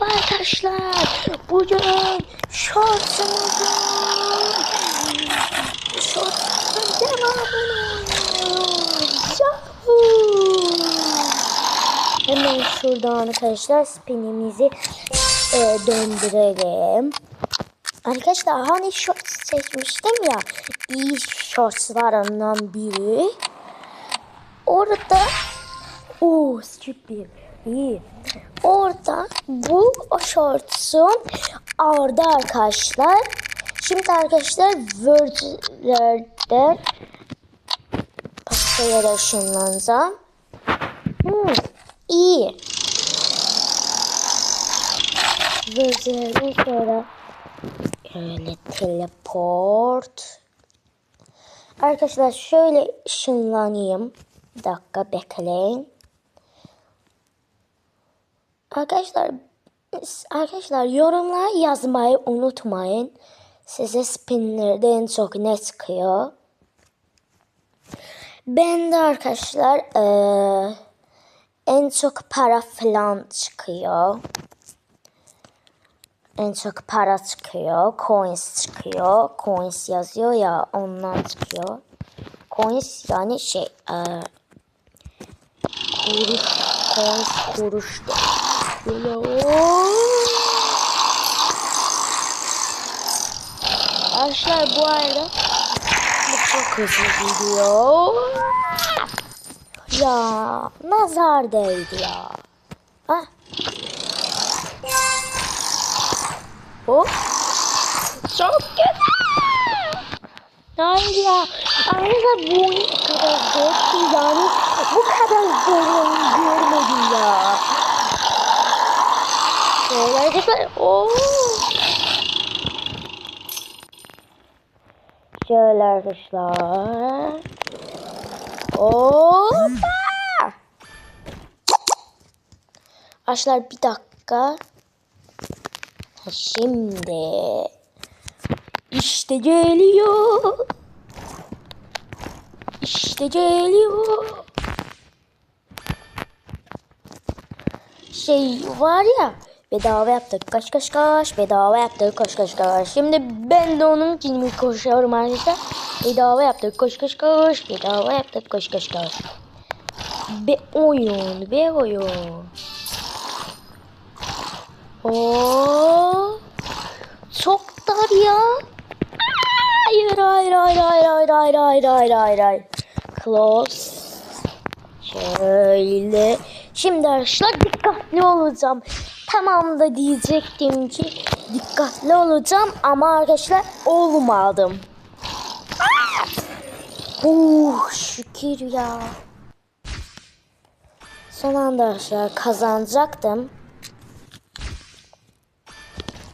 Merhaba arkadaşlar. Bugün şortsumuzun şortsumuzun devamını! Hemen şuradan arkadaşlar spinimizi e, döndürelim. Arkadaşlar hani shorts seçmiştim ya. iyi shortslarından biri. Orada o süper iyi. Orada bu shortsun orada arkadaşlar. Şimdi arkadaşlar Word'lerden başka yere ışınlanacağım. Hmm, iyi. Word'lerden sonra öyle teleport. Arkadaşlar şöyle ışınlanayım. Bir dakika bekleyin. Arkadaşlar arkadaşlar yorumlar yazmayı unutmayın. Size spinlerde en çok ne çıkıyor? Ben de arkadaşlar eee, en çok para falan çıkıyor. En çok para çıkıyor. Coins çıkıyor. Coins yazıyor ya ondan çıkıyor. Coins yani şey eee kuruş, coins kuruş. Böyle Arkadaşlar bu arada çok hızlı gidiyor. Ya nazar değdi ya. Ah. Hop. Çok güzel. Hayır ya. Arkadaşlar bu kadar zor ki yani bu kadar zor görmedim ya. Arkadaşlar. Oo. Şöyle arkadaşlar. Hoppa. Arkadaşlar bir dakika. Şimdi. İşte geliyor. İşte geliyor. Şey var ya bedava yaptık kaç kaç kaç bedava yaptık koş koş koş. Şimdi ben de onun için koşuyorum arkadaşlar. Bedava yaptık koş koş koş bedava yaptık koş koş koş. Be oyun be oyun. Oo. Çok dar ya. Hayır hayır hayır hayır hayır hayır hayır hayır hayır hayır. Close. Şöyle. Şimdi arkadaşlar dikkatli olacağım. Tamam da diyecektim ki dikkatli olacağım ama arkadaşlar olmadım. Oh şükür ya. Son anda arkadaşlar kazanacaktım.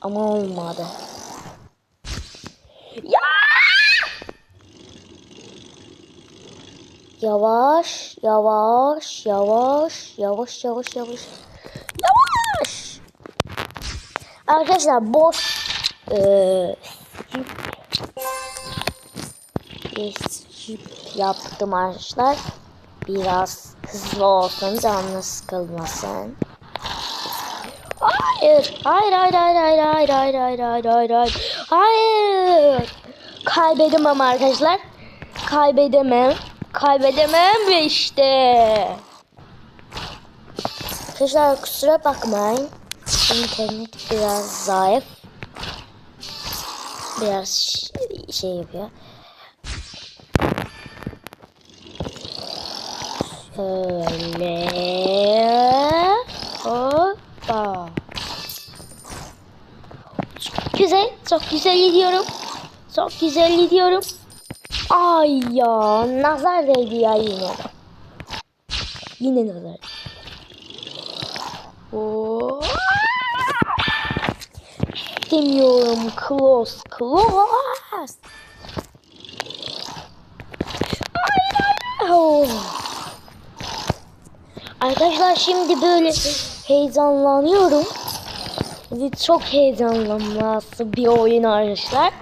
Ama olmadı. Ya! Yavaş, yavaş, yavaş, yavaş, yavaş, yavaş. Arkadaşlar boş eee skip yaptım arkadaşlar. Biraz hızlı olsun canınız sıkılmasın. Hayır. Hayır hayır hayır hayır hayır hayır hayır hayır hayır hayır. Hayır. Kaybedemem arkadaşlar. Kaybedemem. Kaybedemem ve işte. Arkadaşlar kusura bakmayın. İnternet biraz zayıf. Biraz şey yapıyor. Şöyle. Hoppa. Çok güzel. Çok güzel gidiyorum. Çok güzel gidiyorum. Ay ya nazar değdi ya yine. Yine nazar. Oo. Demiyorum close close. Oh. Arkadaşlar şimdi böyle heyecanlanıyorum. Çok heyecanlanması bir oyun arkadaşlar.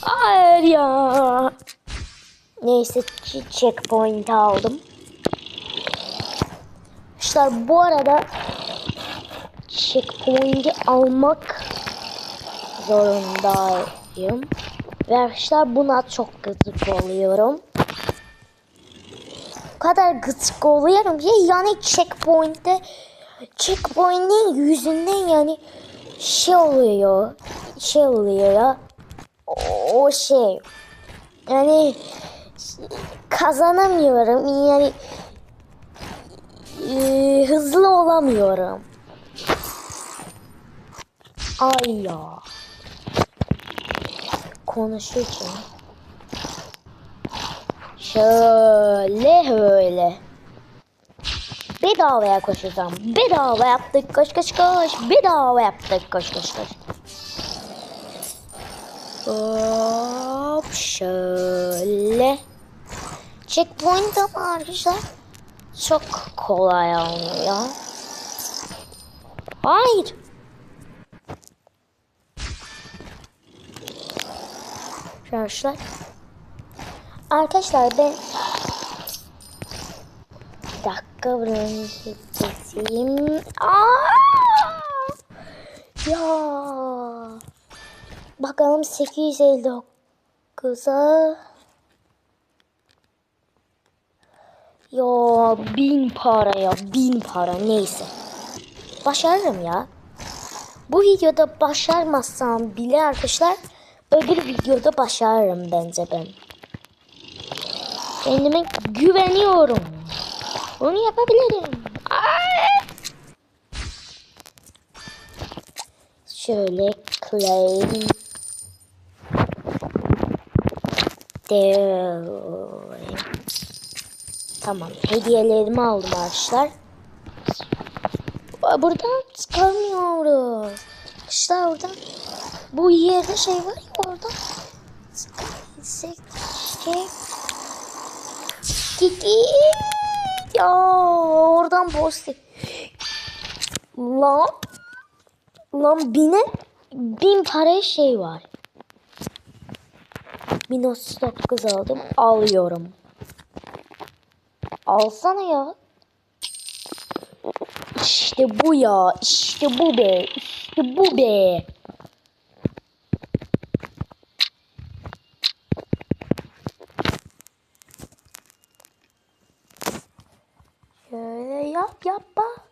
Hayır ya. Neyse checkpoint aldım. Arkadaşlar bu arada checkpoint'i almak zorundayım. Ve arkadaşlar buna çok gıcık oluyorum. O kadar gıcık oluyorum ki yani checkpoint'te checkpoint'in yüzünden yani şey oluyor. Şey oluyor ya. O, şey. Yani kazanamıyorum. Yani e, hızlı olamıyorum. Ay ya. Konuşurken. Şöyle öyle. Bedavaya koşacağım. Bedava yaptık koş koş koş. Bedava yaptık koş koş koş. Hop şöyle. Checkpoint ama arkadaşlar çok kolay olmuyor. Hayır. Arkadaşlar. Arkadaşlar ben dakika buranı keseyim. Aa! Ya. Bakalım 859'a. Ya bin para ya bin para neyse. Başarırım ya. Bu videoda başarmazsam bile arkadaşlar öbür videoda başarırım bence ben. Kendime güveniyorum. Bunu yapabilirim. Aa! Şöyle. Devam. Tamam. Hediyelerimi aldım arkadaşlar. Buradan çıkamıyoruz. Arkadaşlar oradan. Bu yerde şey var ya oradan. Çıkabilsek keşke. Gidi. Ya oradan boş. Lan. Lan bine bin para şey var. 1039 aldım. Alıyorum. Alsana ya. İşte bu ya. İşte bu be. İşte bu be. Şöyle yap yap bak.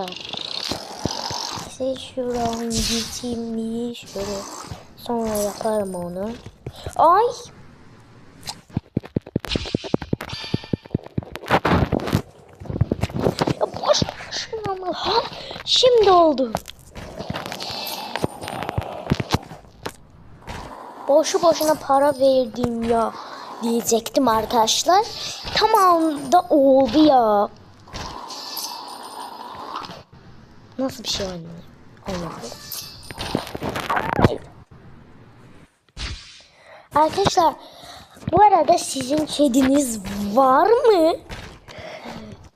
Olmamışlar. Neyse şuradan gideyim bir şöyle. Sonra yaparım onu. Ay. Boşuna mı? Ha, şimdi oldu. Boşu boşuna para verdim ya diyecektim arkadaşlar. Tamam da oldu ya. Nasıl bir şey anne? Anlamadım. Arkadaşlar bu arada sizin kediniz var mı?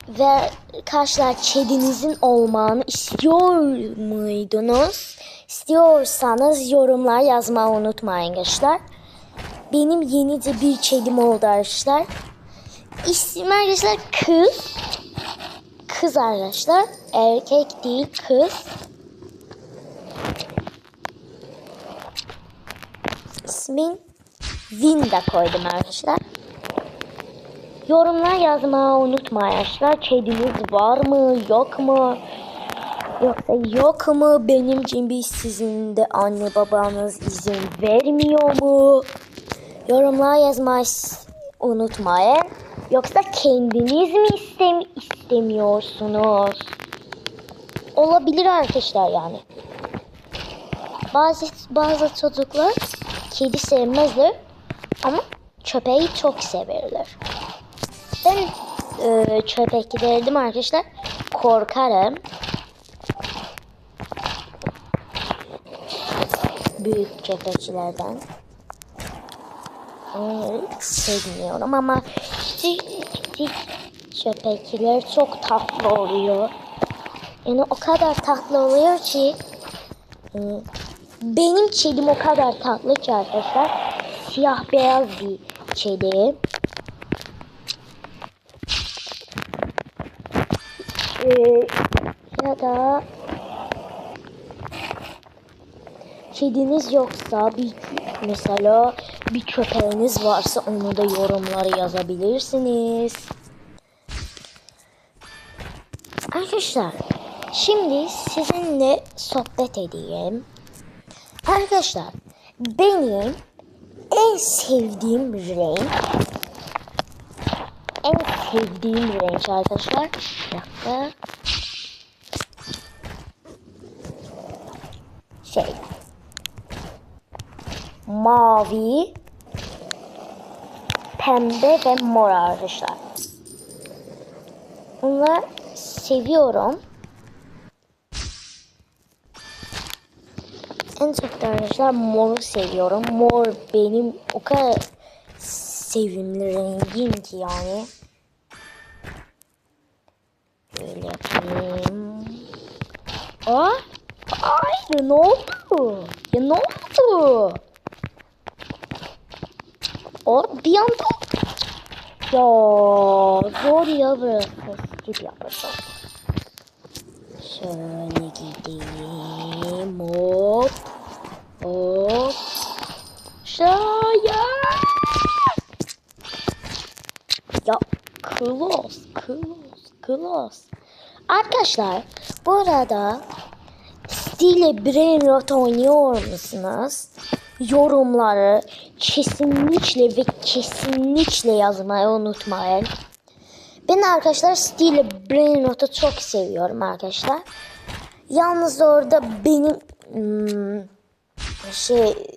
Ve arkadaşlar kedinizin olmanı istiyor muydunuz? İstiyorsanız yorumlar yazmayı unutmayın arkadaşlar. Benim yenice bir kedim oldu arkadaşlar. İsmi arkadaşlar kız. Kız arkadaşlar. Erkek değil kız. İsmin Zinda koydum arkadaşlar. Yorumlar yazmayı unutmayın arkadaşlar. Kediniz var mı yok mu? Yoksa yok mu? Benim gibi sizin de anne babanız izin vermiyor mu? Yorumlar yazmayı unutmayın. Yoksa kendiniz mi istem istemiyorsunuz? Olabilir arkadaşlar yani. Bazı bazı çocuklar kedi sevmezler ama köpeği çok severler. Ben e, köpeklerdim arkadaşlar. Korkarım. Büyük köpeklerden. Onları sevmiyorum ama küçük küçük köpekler çok tatlı oluyor. Yani o kadar tatlı oluyor ki e, benim kedim o kadar tatlı ki arkadaşlar. Siyah beyaz bir kedi. Ee, ya arada kediniz yoksa bir mesela bir köpeğiniz varsa onu da yorumlara yazabilirsiniz. Arkadaşlar şimdi sizinle sohbet edeyim. Arkadaşlar benim en sevdiğim renk en sevdiğim renk arkadaşlar. Bir dakika. Şey. Mavi, pembe ve mor arkadaşlar. Bunları seviyorum. En çok da arkadaşlar moru seviyorum. Mor benim o kadar sevimli rengim ki yani. Böyle yapayım. Aa, hayır ne oldu? Ya ne oldu? O bir anda ya zor ya böyle git yapacağım. Şöyle gideyim hop hop şaya ya kılos kılos kılos arkadaşlar bu arada Stile Brain Rot oynuyor musunuz? Yorumları kesinlikle ve kesinlikle yazmayı unutmayın. Ben arkadaşlar Stile Brain Rot'u çok seviyorum arkadaşlar. Yalnız orada benim hmm, şey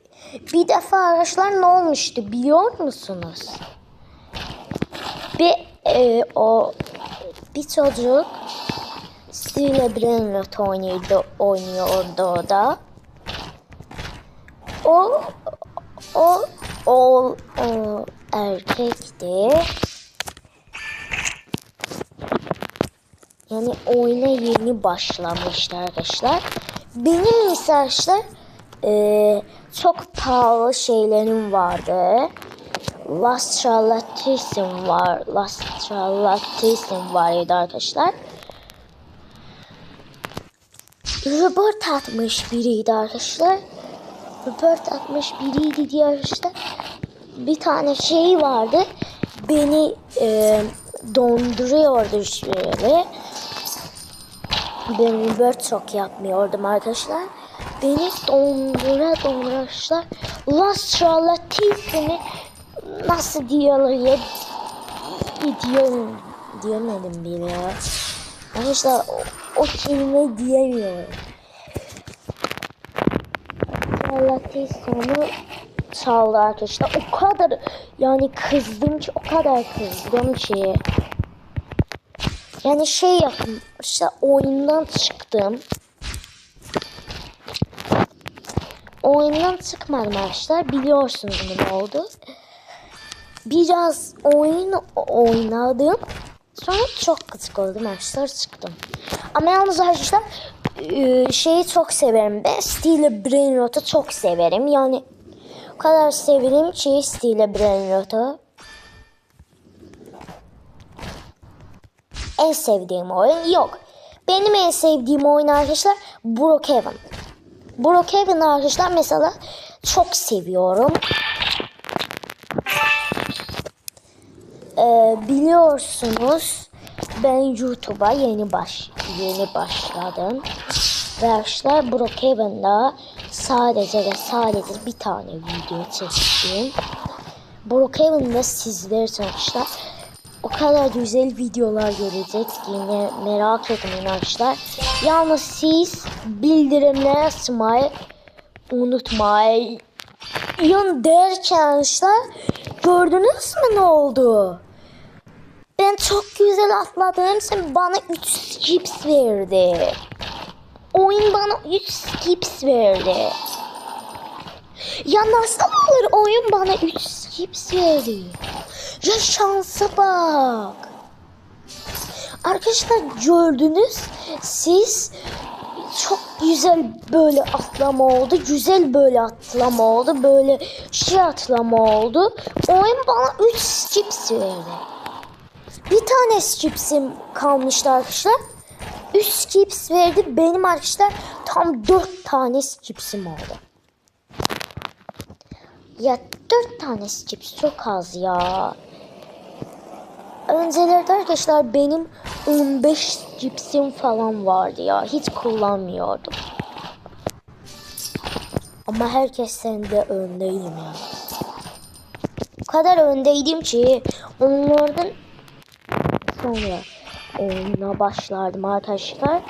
bir defa arkadaşlar ne olmuştu biliyor musunuz? Bir e, o bir çocuk Stile Brainrot oynuyordu, oynuyordu o. O o o, o erkekti. Yani oyuna yeni başlamıştı arkadaşlar. Benim ise arkadaşlar e, çok pahalı şeylerim vardı. Lastralatism var. Lastralatism vardı arkadaşlar. Robert atmış biriydi arkadaşlar. Robert atmış biriydi diye arkadaşlar. Bir tane şey vardı. Beni e, donduruyordu şöyle. Ben Robert çok yapmıyordum arkadaşlar. Beni dondura dondura arkadaşlar. Lastralatism'i nasıl diyorlar ya diyorum diyemedim bile ya. Arkadaşlar o, o kelime diyemiyorum. Latte sonu çaldı arkadaşlar. O kadar yani kızdım ki o kadar kızdım ki. Yani şey yaptım işte oyundan çıktım. Oyundan çıkmadım arkadaşlar. Biliyorsunuz ne oldu. Biraz oyun oynadım. Sonra çok kızık oldum arkadaşlar çıktım. Ama yalnız arkadaşlar e, şeyi çok severim ben. Stile Brain Rot'u çok severim. Yani o kadar severim ki Stile Brain En sevdiğim oyun yok. Benim en sevdiğim oyun arkadaşlar Brookhaven. Brookhaven arkadaşlar mesela çok seviyorum. Ee, biliyorsunuz ben YouTube'a yeni baş yeni başladım. Ve arkadaşlar Brookhaven'da sadece ve sadece bir tane video çektim. Brookhaven'da sizler için arkadaşlar o kadar güzel videolar göreceksiniz ki yine merak etmeyin arkadaşlar. Yalnız siz bildirimleri açmayı unutmayın. derken arkadaşlar gördünüz mü ne oldu? Ben çok güzel atladığım için bana 3 skips verdi. Oyun bana 3 skips verdi. Ya nasıl olur oyun bana 3 skips verdi? Ya şansa bak. Arkadaşlar gördünüz siz çok güzel böyle atlama oldu. Güzel böyle atlama oldu. Böyle şey atlama oldu. Oyun bana 3 skips verdi. Bir tane chipsim kalmıştı arkadaşlar. 3 cips verdi. Benim arkadaşlar tam 4 tane cipsim oldu. Ya 4 tane cips çok az ya. Öncelerde arkadaşlar benim 15 cipsim falan vardı ya. Hiç kullanmıyordum. Ama herkes sende öndeydim ya. O kadar öndeydim ki onlardan sonra oyuna başlardım arkadaşlar.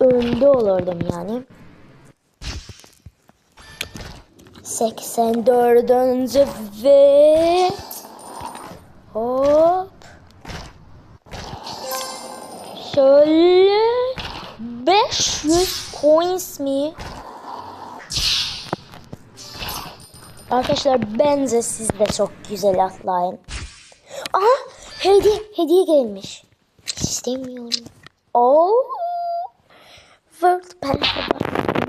Önde olurdum yani. 84 önce ve hop şöyle 500 coins mi? Arkadaşlar bence siz de çok güzel atlayın. Aha hediye hediye gelmiş. İstemiyorum. Oo. World bak.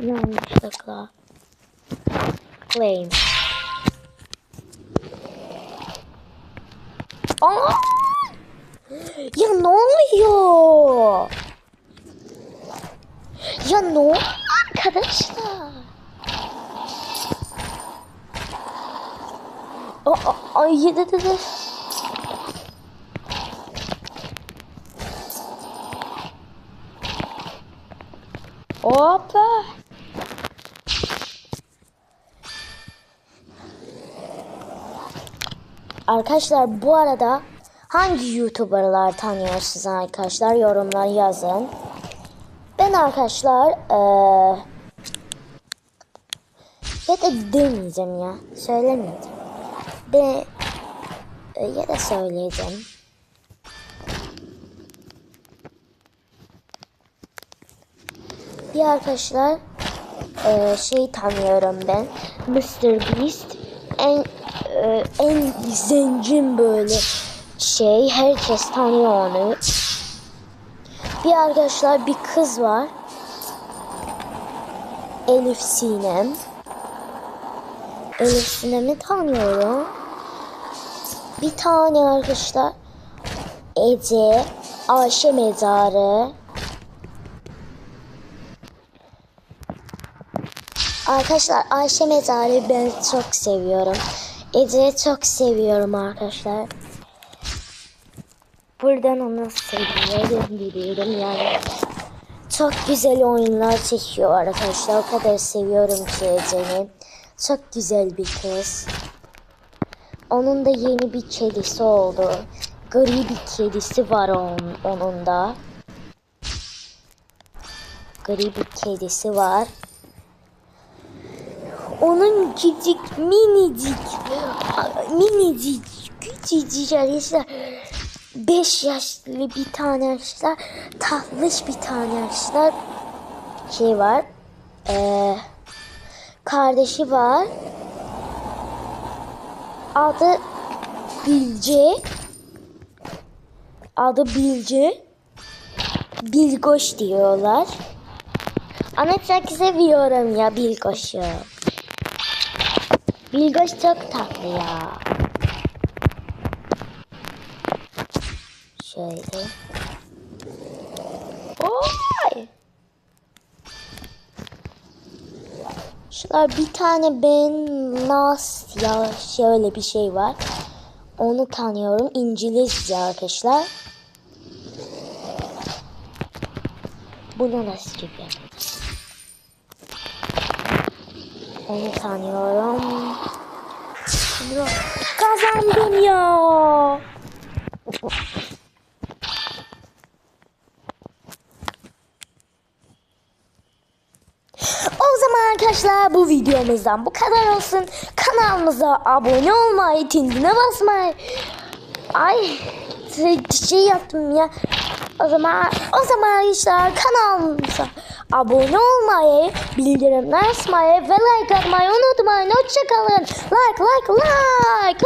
Yanlışlıkla. Claim. Aa! Ya ne oluyor? Ya ne oluyor arkadaşlar? Aa, ay yedi dedi. Hoppa. Arkadaşlar bu arada hangi YouTuber'lar tanıyorsunuz arkadaşlar yorumlar yazın. Ben arkadaşlar eee ya da demeyeceğim ya. Söylemeyeceğim. Ben e, ya da söyleyeceğim. Bir arkadaşlar e, şey tanıyorum ben. Mr. Beast en e, en zengin böyle şey. Herkes tanıyor onu. Bir arkadaşlar bir kız var. Elif Sinem. Elif Sinem'i tanıyorum. Bir tane arkadaşlar Ece, Ayşe Mezarı. Arkadaşlar Ayşe Mezarı ben çok seviyorum. Ece'yi çok seviyorum arkadaşlar. Buradan onu seviyorum biliyorum yani. Çok güzel oyunlar çekiyor arkadaşlar. O kadar seviyorum ki Ece'ni. Çok güzel bir kız. Onun da yeni bir kedisi oldu. Gri bir kedisi var onun, onun da. Gri bir kedisi var. Onun küçük minicik minicik küçücük arkadaşlar 5 yaşlı bir tane arkadaşlar tatlış bir tane arkadaşlar şey var ee, kardeşi var. Adı Bilge. Adı Bilge. Bilgoş diyorlar. Ama çok seviyorum ya Bilgoş'u. Bilgoş çok tatlı ya. Şöyle. Oy! Şurada bir tane ben Nas ya şöyle bir şey var. Onu tanıyorum. İngilizce arkadaşlar. Bu nasıl gibi? Onu tanıyorum. Kazandım ya. O zaman bu videomuzdan bu kadar olsun. Kanalımıza abone olmayı, tindine basmayı. Ay şey yaptım ya. O zaman o zaman arkadaşlar kanalımıza abone olmayı, bildirimler açmayı ve like atmayı unutmayın. Hoşçakalın. Like like like.